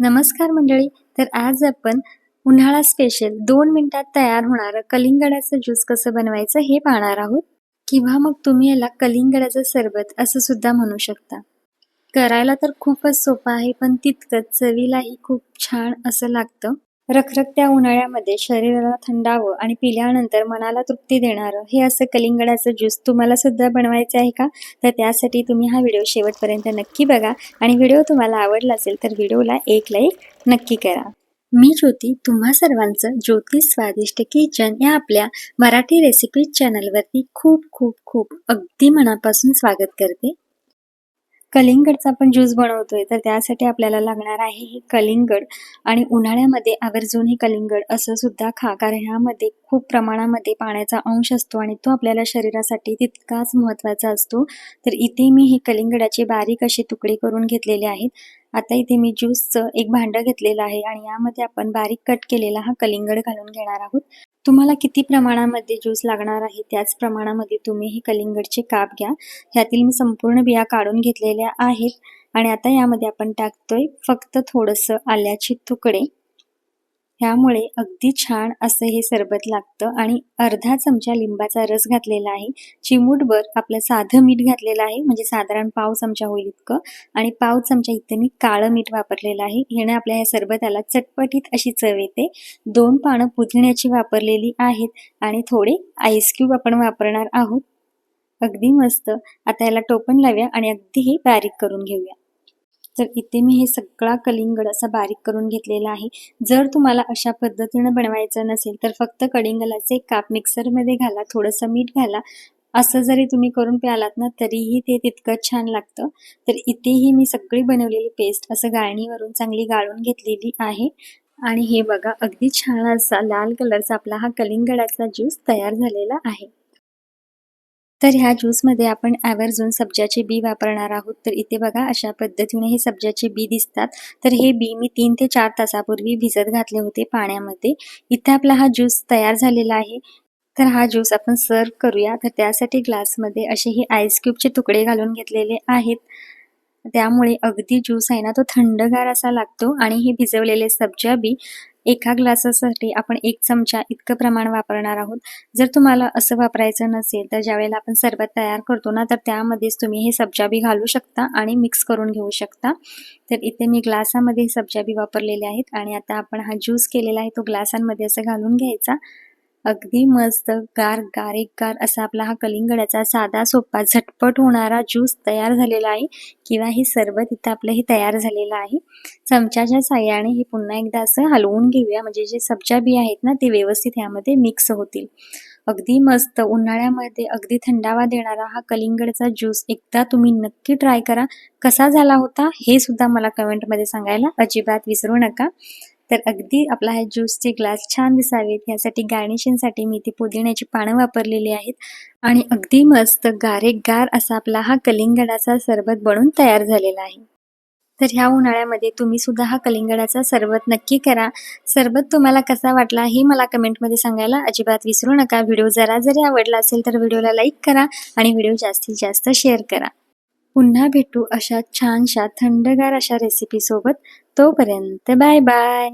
नमस्कार मंडळी. तर आज आपण उन्हाळा स्पेशल दोन मिनिटात तयार होणारं कलिंगडाचं ज्यूस कसं बनवायचं हे पाहणार आहोत. किंवा मग तुम्ही याला कलिंगडाचं सरबत असं सुद्धा म्हणू शकता. करायला तर खूपच सोपं आहे पण तितकंच चवीलाही खूप छान असं लागतं. रखरखत्या उन्हाळ्यामध्ये शरीराला थंडावं आणि पिल्यानंतर मनाला तृप्ती देणारं हे असं कलिंगडाचं ज्यूस तुम्हाला सुद्धा बनवायचं आहे का? तर त्यासाठी तुम्ही हा व्हिडिओ शेवटपर्यंत नक्की बघा. आणि व्हिडिओ तुम्हाला आवडला असेल तर व्हिडिओला एक लाईक नक्की करा. मी ज्योती तुम्हा सर्वांचं ज्योती स्वादिष्ट किचन या आपल्या मराठी रेसिपी चॅनलवरती खूप खूप खूप अगदी मनापासून स्वागत करते. कलिंगडचा आपण ज्यूस बनवतोय तर त्यासाठी आपल्याला लागणार आहे हे कलिंगड. आणि उन्हाळ्यामध्ये आवर्जून हे कलिंगड असं सुद्धा खा कारण ह्यामध्ये खूप प्रमाणामध्ये पाण्याचा अंश असतो आणि तो आपल्याला शरीरासाठी तितकाच महत्त्वाचा असतो. तर इथे मी हे कलिंगडाचे बारीक असे तुकडे करून घेतलेले आहेत. आता इथे मी ज्यूसचं एक भांडं घेतलेलं आहे आणि यामध्ये आपण बारीक कट केलेला हा कलिंगड घालून घेणार आहोत. तुम्हाला किती प्रमाणामध्ये ज्यूस लागणार आहे? त्याच प्रमाणामध्ये तुम्ही हे कलिंगडचे काप घ्या. ह्यातील मी संपूर्ण बिया काढून घेतलेल्या आहेत आणि आता यामध्ये आपण टाकतोय फक्त थोडंसं आल्याचे तुकडे. ह्यामुळे अगदी छान असं हे सरबत लागतं आणि अर्धा चमचा लिंबाचा रस घातलेला आहे. चिमूटभर आपलं साधं मीठ घातलेलं आहे म्हणजे साधारण पाव चमचा होईल इतकं. आणि पाव चमचा इथं मी काळं मीठ वापरलेलं आहे. ह्याने आपल्या ह्या सरबताला चटपटीत अशी चव येते. दोन पानं पुदिण्याची वापरलेली आहेत आणि थोडे आईस क्यूब आपण वापरणार आहोत. अगदी मस्त. आता याला टोपण लावूया आणि अगदी हे बारीक करून घेऊया. तर इथे मी हे सगळा कलिंगड असा बारीक करून घेतलेला आहे. जर तुम्हाला अशा पद्धतीनं बनवायचं नसेल तर फक्त कलिंगडाचे काप मिक्सरमध्ये घाला थोडंसं मीठ घाला. असं जरी तुम्ही करून प्यालात ना तरीही ते तितकंच छान लागतं. तर इथेही मी सगळी बनवलेली पेस्ट असं गाळणीवरून चांगली गाळून घेतलेली आहे. आणि हे बघा अगदी छान असा लाल कलरचा आपला हा कलिंगडाचा ज्यूस तयार झालेला आहे. तर ह्या ज्यूसमध्ये आपण ॲव्हरजून सब्जाचे बी वापरणार आहोत. तर इथे बघा अशा पद्धतीने हे सब्जाचे बी दिसतात. तर हे बी मी तीन ते चार तासापूर्वी भिजत घातले होते पाण्यामध्ये. इथे आपला हा ज्यूस तयार झालेला आहे. तर हा ज्यूस आपण सर्व करूया. तर त्यासाठी ग्लासमध्ये असे हे आईस क्यूबचे तुकडे घालून घेतलेले आहेत. त्यामुळे अगदी ज्यूस आहे ना तो थंडगार असा लागतो. आणि हे भिजवलेले सब्जा बी एका ग्लासासाठी आपण एक चमचा इतकं प्रमाण वापरणार आहोत. जर तुम्हाला असं वापरायचं नसेल तर ज्यावेळेला आपण सरबत तयार करतो ना तर त्यामध्येच तुम्ही हे सब्जाबी घालू शकता आणि मिक्स करून घेऊ शकता. तर इथे मी ग्लासामध्ये सब्जाबी वापरलेले आहेत आणि आता आपण हा ज्यूस केलेला आहे तो ग्लासांमध्ये असं घालून घ्यायचा. अगदी मस्त गार गारेक गार असा आपला हा कलिंगडाचा साधा सोपा झटपट होणारा ज्यूस तयार झालेला आहे. किंवा हे सरबत इथं आपलं हे तयार झालेलं आहे. चमच्याच्या साह्याने हे पुन्हा एकदा असं हलवून घेऊया. म्हणजे जे सब्जा बी आहेत ना ते व्यवस्थित ह्यामध्ये मिक्स होतील. अगदी मस्त उन्हाळ्यामध्ये अगदी थंडावा देणारा हा कलिंगडचा ज्यूस एकदा तुम्ही नक्की ट्राय करा. कसा झाला होता हे सुद्धा मला कमेंटमध्ये सांगायला अजिबात विसरू नका. तर अगदी आपला हा ज्यूसचे ग्लास छान दिसावेत. यासाठी गार्निशिंगसाठी मी ती पुदिन्याची पानं वापरलेली आहेत. आणि अगदी मस्त गारेगार असा आपला हा कलिंगडाचा सरबत बनून तयार झालेला आहे. तर ह्या उन्हाळ्यामध्ये तुम्ही सुद्धा हा कलिंगडाचा सरबत नक्की करा. सरबत तुम्हाला कसा वाटला हे मला कमेंटमध्ये सांगायला अजिबात विसरू नका. व्हिडिओ जरा जरी आवडला असेल तर व्हिडिओला लाईक करा आणि व्हिडिओ जास्तीत जास्त शेअर करा. पुन्हा भेटू अशा छानशा थंडगार अशा रेसिपीसोबत तोपर्यंत बाय बाय.